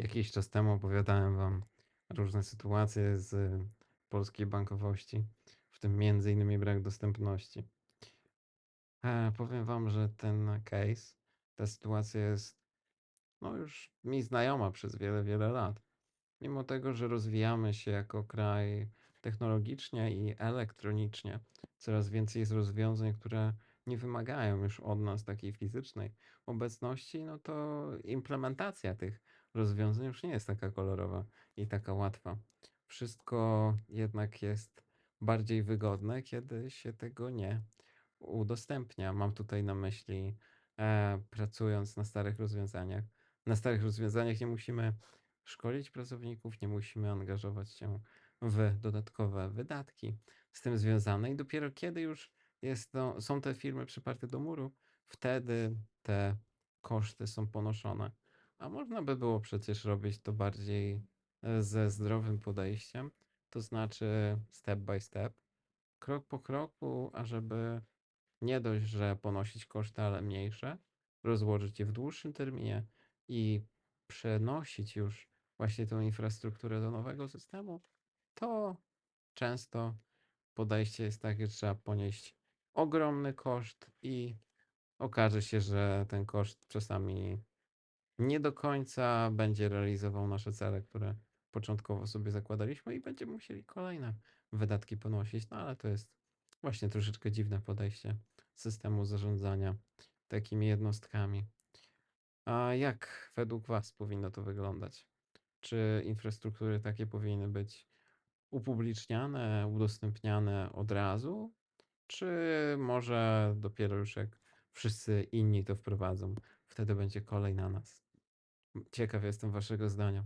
Jakiś czas temu opowiadałem wam różne sytuacje z polskiej bankowości, w tym między innymi brak dostępności. E, powiem wam, że ten case, ta sytuacja jest no już mi znajoma przez wiele, wiele lat. Mimo tego, że rozwijamy się jako kraj technologicznie i elektronicznie, coraz więcej jest rozwiązań, które nie wymagają już od nas takiej fizycznej obecności, no to implementacja tych rozwiązań już nie jest taka kolorowa i taka łatwa. Wszystko jednak jest bardziej wygodne, kiedy się tego nie udostępnia. Mam tutaj na myśli, e, pracując na starych rozwiązaniach. Na starych rozwiązaniach nie musimy szkolić pracowników, nie musimy angażować się w dodatkowe wydatki z tym związane i dopiero kiedy już jest to, są te firmy przyparte do muru, wtedy te koszty są ponoszone. A można by było przecież robić to bardziej e, ze zdrowym podejściem, to znaczy step by step, krok po kroku, ażeby nie dość, że ponosić koszty, ale mniejsze, rozłożyć je w dłuższym terminie i przenosić już właśnie tą infrastrukturę do nowego systemu, to często podejście jest takie, że trzeba ponieść ogromny koszt i okaże się, że ten koszt czasami nie do końca będzie realizował nasze cele, które początkowo sobie zakładaliśmy i będziemy musieli kolejne wydatki ponosić. No ale to jest właśnie troszeczkę dziwne podejście systemu zarządzania takimi jednostkami. A jak według Was powinno to wyglądać? Czy infrastruktury takie powinny być upubliczniane, udostępniane od razu? Czy może dopiero już jak wszyscy inni to wprowadzą, wtedy będzie kolej na nas? Ciekaw jestem Waszego zdania.